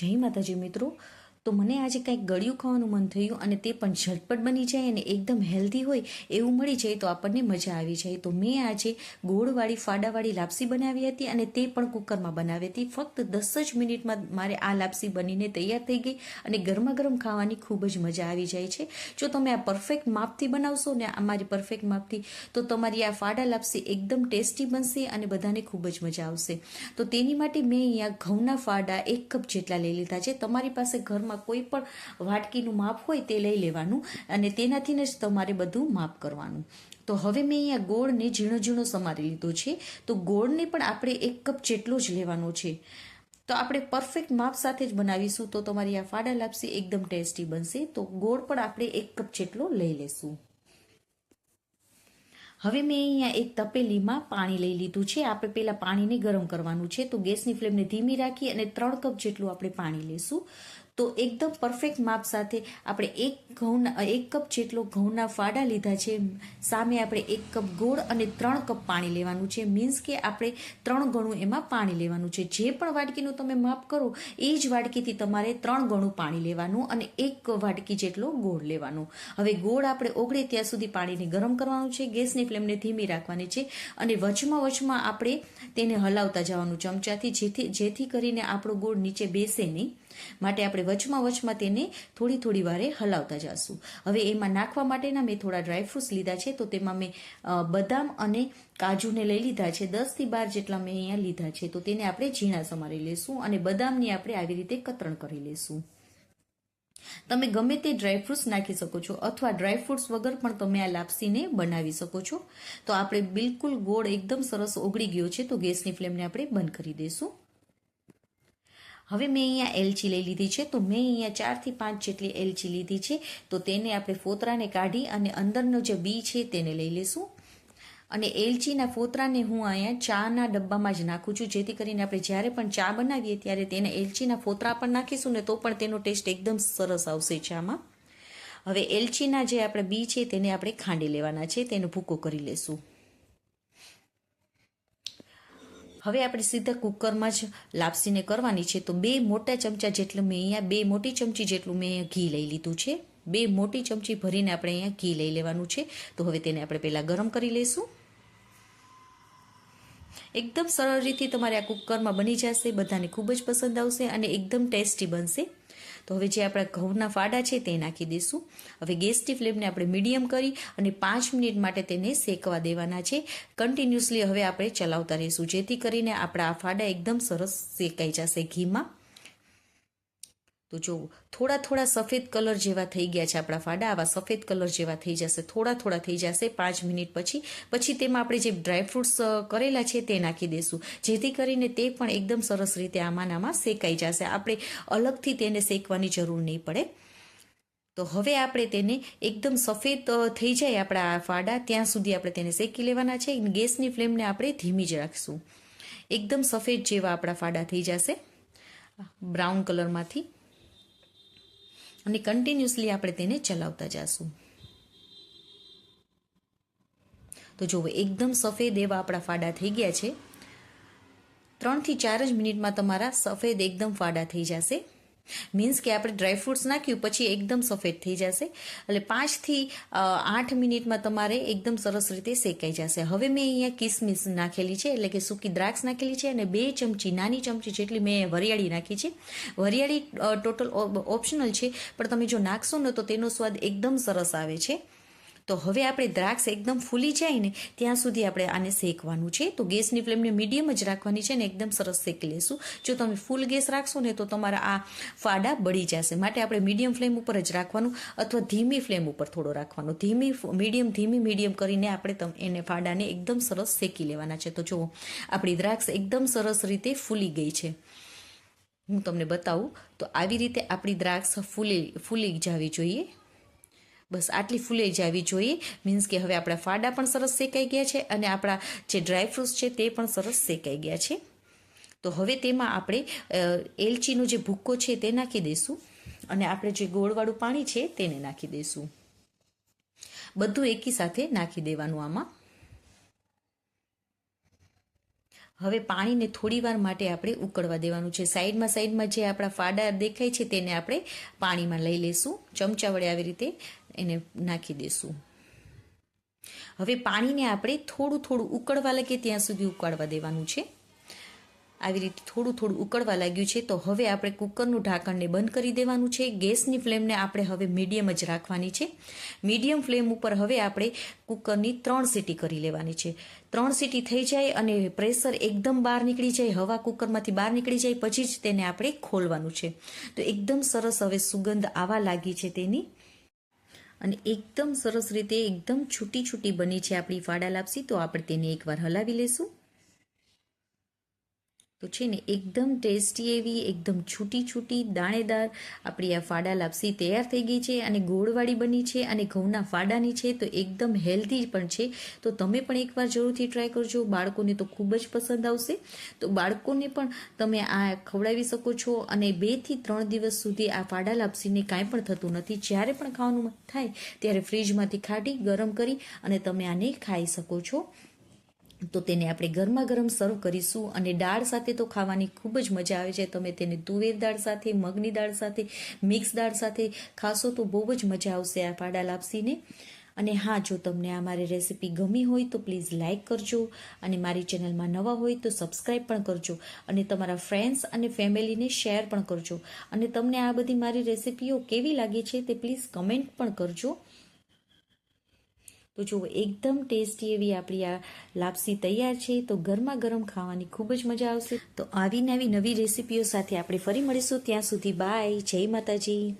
જય માતાજી મિત્રો. તો મને આજે કંઈક ગળ્યું ખાવાનું મન થયું અને તે પણ ઝટપટ બની જાય અને એકદમ હેલ્ધી હોય એવું મળી જાય તો આપણને મજા આવી જાય. તો મેં આજે ગોળવાળી, ફાડાવાળી લાપસી બનાવી હતી અને તે પણ કુકરમાં બનાવી હતી. ફક્ત દસ જ મિનિટમાં મારે આ લાપસી બનીને તૈયાર થઈ ગઈ અને ગરમા ગરમ ખાવાની ખૂબ જ મજા આવી જાય છે. જો તમે આ પરફેક્ટ માપથી બનાવશો ને આ મારી પરફેક્ટ માપથી, તો તમારી આ ફાડા લાપસી એકદમ ટેસ્ટી બનશે અને બધાને ખૂબ જ મજા આવશે. તો તેની માટે મેં અહીંયા ઘઉંના ફાડા એક કપ જેટલા લઈ લીધા છે. તમારી પાસે ઘરમાં કોઈ પણ વાટકીનું માપ હોય તે લઈ લેવાનું અને તેનાથી જ તમારે બધું માપ કરવાનું. તો હવે મેં અહીંયા ગોળને ઝીણો ઝીણો સમારી લીધો છે. તો ગોળને પણ આપણે એક કપ જેટલો જ લેવાનો છે. તો આપણે પરફેક્ટ માપ સાથે જ બનાવીશું તો તમારી આ ફાડા લાપસી એકદમ ટેસ્ટી બનશે. તો ગોળ પણ આપણે એક કપ જેટલો લઈ લેશું. હવે મેં અહીંયા એક તપેલીમાં પાણી લઈ લીધું છે. આપણે પહેલાં પાણીને ગરમ કરવાનું છે. તો ગેસની ફ્લેમને ધીમી રાખી અને ત્રણ કપ જેટલું આપણે પાણી લેશું. તો એકદમ પરફેક્ટ માપ સાથે આપણે એક ઘઉંના એક કપ જેટલો ઘઉંના ફાડા લીધા છે. સામે આપણે એક કપ ગોળ અને ત્રણ કપ પાણી લેવાનું છે. મીન્સ કે આપણે ત્રણ ગણું એમાં પાણી લેવાનું છે. જે પણ વાટકીનું તમે માપ કરો, એ જ વાટકીથી તમારે ત્રણ ગણું પાણી લેવાનું અને એક વાટકી જેટલો ગોળ લેવાનો. હવે ગોળ આપણે ઓગળે ત્યાં સુધી પાણીને ગરમ કરવાનું છે. ગેસની ફ્લેમને ધીમી રાખવાની છે અને વચમાં વચમાં આપણે તેને હલાવતા જવાનું ચમચાથી, જેથી જેથી કરીને આપણો ગોળ નીચે બેસે નહીં. માટે આપણે વચમાં વચમાં તેને થોડી થોડી વારે હલાવતા જશું. હવે એમાં નાખવા માટેના મેં થોડા ડ્રાયફ્રૂટ્સ લીધા છે, તો તેમાં મેં બદામ અને કાજુને લઈ લીધા છે. દસથી બાર જેટલા મેં અહીંયા લીધા છે. તો તેને આપણે ઝીણા સમારી લેશું અને બદામની આપણે આવી રીતે કતરણ કરી લેશું. તમે ગમે તે ડ્રાયફ્રૂટ્સ નાખી શકો છો અથવા ડ્રાયફ્રૂટ્સ વગર પણ તમે આ લાપસીને બનાવી શકો છો. તો આપણે બિલકુલ ગોળ એકદમ સરસ ઓગળી ગયો છે, તો ગેસની ફ્લેમને આપણે બંધ કરી દઈશું હવે મેં અહીંયા એલચી લઈ લીધી છે. તો મેં અહીંયા ચારથી પાંચ જેટલી એલચી લીધી છે. તો તેને આપણે ફોતરાને કાઢી અને અંદરનો જે બી છે તેને લઈ લેશું. અને એલચીના ફોતરાને હું અહીંયા ચાના ડબ્બામાં જ નાખું છું. જેથી કરીને આપણે જ્યારે પણ ચા બનાવીએ ત્યારે તેને એલચીના ફોતરા પણ નાખીશું ને તો પણ તેનો ટેસ્ટ એકદમ સરસ આવશે ચામાં. હવે એલચીના જે આપણે બી છે તેને આપણે ખાંડી લેવાના છે. તેનો ભૂકો કરી લેશું. હવે આપણે સીધા કુકરમાં જ લાપસીને કરવાની છે. તો બે મોટા ચમચા જેટલું મેં અહીંયા, બે મોટી ચમચી જેટલું મેં અહીંયા ઘી લઈ લીધું છે. બે મોટી ચમચી ભરીને આપણે અહીંયા ઘી લઈ લેવાનું છે. તો હવે તેને આપણે પહેલાં ગરમ કરી લઈશું એકદમ સરળ રીતે તમારે આ કુકરમાં બની જશે, બધાને ખૂબ જ પસંદ આવશે અને એકદમ ટેસ્ટી બનશે. તો હવે જે આપણા ઘઉંના ફાડા છે તે નાખી દઈશું. હવે ગેસની ફ્લેમને આપણે મીડિયમ કરી અને પાંચ મિનિટ માટે તેને શેકવા દેવાના છે. કન્ટિન્યુઅસલી હવે આપણે ચલાવતા રહીશું, જેથી કરીને આપણા આ ફાડા એકદમ સરસ શેકાઈ જશે ઘીમાં. તો જો થોડા થોડા સફેદ કલર જેવા થઈ ગયા છે આપણા ફાડા, આવા સફેદ કલર જેવા થઈ જશે, થોડા થોડા થઈ જશે, પાંચ મિનિટ પછી પછી તેમાં આપણે જે ડ્રાયફ્રૂટ્સ કરેલા છે તે નાખી દઈશું જેથી કરીને તે પણ એકદમ સરસ રીતે આમાં શેકાઈ જશે. આપણે અલગથી તેને શેકવાની જરૂર નહીં પડે. તો હવે આપણે તેને એકદમ સફેદ થઈ જાય આપણા ફાડા, ત્યાં સુધી આપણે તેને શેકી લેવાના છે. ગેસની ફ્લેમને આપણે ધીમી જ રાખશું. એકદમ સફેદ જેવા આપણા ફાડા થઈ જશે. બ્રાઉન કલરમાંથી. અને કન્ટિન્યુઅસલી આપણે તેને ચલાવતા જશું. તો જુઓ એકદમ સફેદ એવા આપણા ફાડા થઈ ગયા છે, ત્રણથી ચાર જ મિનિટમાં તમારા સફેદ એકદમ ફાડા થઈ જશે. મીન્સ કે આપણે ડ્રાયફ્રૂટ્સ નાખ્યું, પછી એકદમ સફેદ થઈ જશે. એટલે પાંચથી આઠ મિનિટમાં તમારે એકદમ સરસ રીતે શેકાઈ જશે. હવે મેં અહીંયા કિસમિસ નાખેલી છે, એટલે કે સૂકી દ્રાક્ષ નાખેલી છે, અને બે ચમચી, નાની ચમચી જેટલી મેં વરિયાળી નાખી છે. વરિયાળી ટોટલ ઓપ્શનલ છે, પણ તમે જો નાખશો ને, તો તેનો સ્વાદ એકદમ સરસ આવે છે. તો હવે આપણે દ્રાક્ષ એકદમ ફૂલી જાય ને ત્યાં સુધી આપણે આને શેકવાનું છે. તો ગેસની ફ્લેમને મીડિયમ જ રાખવાની છે ને એકદમ સરસ શેકી લેશું. જો તમે ફૂલ ગેસ રાખશો ને, તો તમારા આ ફાડા બળી જશે. માટે આપણે મીડિયમ ફ્લેમ ઉપર જ રાખવાનું અથવા ધીમી ફ્લેમ ઉપર થોડો રાખવાનો. ધીમી મીડિયમ ધીમી, મીડિયમ કરીને આપણે એને ફાડાને એકદમ સરસ શેકી લેવાના છે. તો જુઓ, આપણી દ્રાક્ષ એકદમ સરસ રીતે ફૂલી ગઈ છે. હું તમને બતાવું, તો આવી રીતે આપણી દ્રાક્ષ ફૂલી ફૂલી જવી જોઈએ. બસ આટલી ફૂલાઈ જવી જોઈએ. મીન્સ કે હવે આપણા ફાડા પણ સરસ શેકાઈ ગયા છે અને આપણા જે ડ્રાયફ્રૂટ્સ છે તે પણ સરસ શેકાઈ ગયા છે. તો હવે તેમાં આપણે એલચીનો જે ભૂક્કો છે તે નાખી દઈશું અને આપણે જે ગોળવાળું પાણી છે તેને નાખી દઈશું. બધું એકી સાથે નાખી દેવાનું આમાં. હવે પાણીને થોડી વાર માટે આપણે ઉકળવા દેવાનું છે. સાઈડમાં સાઈડમાં જે આપણા ફાડા દેખાય છે તેને આપણે પાણીમાં લઈ લેશું. ચમચા વડે આવી રીતે એને નાખી દેશું. હવે પાણીને આપણે થોડું થોડું ઉકળવા લાગે ત્યાં સુધી ઉકાળવા દેવાનું છે. આવી રીતે થોડું થોડું ઉકળવા લાગ્યું છે, તો હવે આપણે કુકરનું ઢાંકણને બંધ કરી દેવાનું છે. ગેસની ફ્લેમને આપણે હવે મીડિયમ જ રાખવાની છે. મીડિયમ ફ્લેમ ઉપર હવે આપણે કુકરની ત્રણ સીટી કરી લેવાની છે. ત્રણ સીટી થઈ જાય અને પ્રેશર એકદમ બહાર નીકળી જાય, હવા કુકરમાંથી બહાર નીકળી જાય, પછી જ તેને આપણે ખોલવાનું છે. તો એકદમ સરસ હવે સુગંધ આવા લાગી છે તેની. અને એકદમ સરસ રીતે એકદમ છૂટી છૂટી બની છે આપણી ફાડા લાપસી તો આપણે તેને એકવાર હલાવી લેશું. તો છે ને, એકદમ ટેસ્ટી એવી, એકદમ છૂટી છૂટી દાણેદાર આપણી આ ફાડા લાપસી તૈયાર થઈ ગઈ છે અને ગોળવાળી બની છે અને ઘઉંના ફાડાની છે તો એકદમ હેલ્ધી પણ છે. તો તમે પણ એકવાર જરૂરથી ટ્રાય કરજો. બાળકોને તો ખૂબ જ પસંદ આવશે. તો બાળકોને પણ તમે આ ખવડાવી શકો છો અને બેથી ત્રણ દિવસ સુધી આ ફાડા લાપસીને કાંઈ પણ થતું નથી. જ્યારે પણ ખાવાનું થાય, ત્યારે ફ્રીજમાંથી કાઢી ગરમ કરી અને તમે આને ખાઈ શકો છો. તો તેને આપણે ગરમા ગરમ સર્વ કરીશું અને દાળ સાથે તો ખાવાની ખૂબ જ મજા આવે છે. તમે તેને તુવેર દાળ સાથે, મગની દાળ સાથે, મિક્સ દાળ સાથે ખાશો તો બહુ જ મજા આવશે આ ફાડા લાપસીને. અને હા, જો તમને આ મારી રેસીપી ગમી હોય તો પ્લીઝ લાઇક કરજો અને મારી ચેનલમાં નવા હોય તો સબસ્ક્રાઈબ પણ કરજો અને તમારા ફ્રેન્ડ્સ અને ફેમિલીને શેર પણ કરજો. અને તમને આ બધી મારી રેસીપીઓ કેવી લાગી છે તે પ્લીઝ કમેન્ટ પણ કરજો. તો જુઓ એકદમ ટેસ્ટી એવી આપણી આ લાપસી તૈયાર છે, તો ગરમા ગરમ ખાવાની ખૂબ જ મજા આવશે. તો આવી નવી નવી રેસીપીઓ સાથે આપણે ફરી મળીશું. ત્યાં સુધી બાય. જય માતાજી.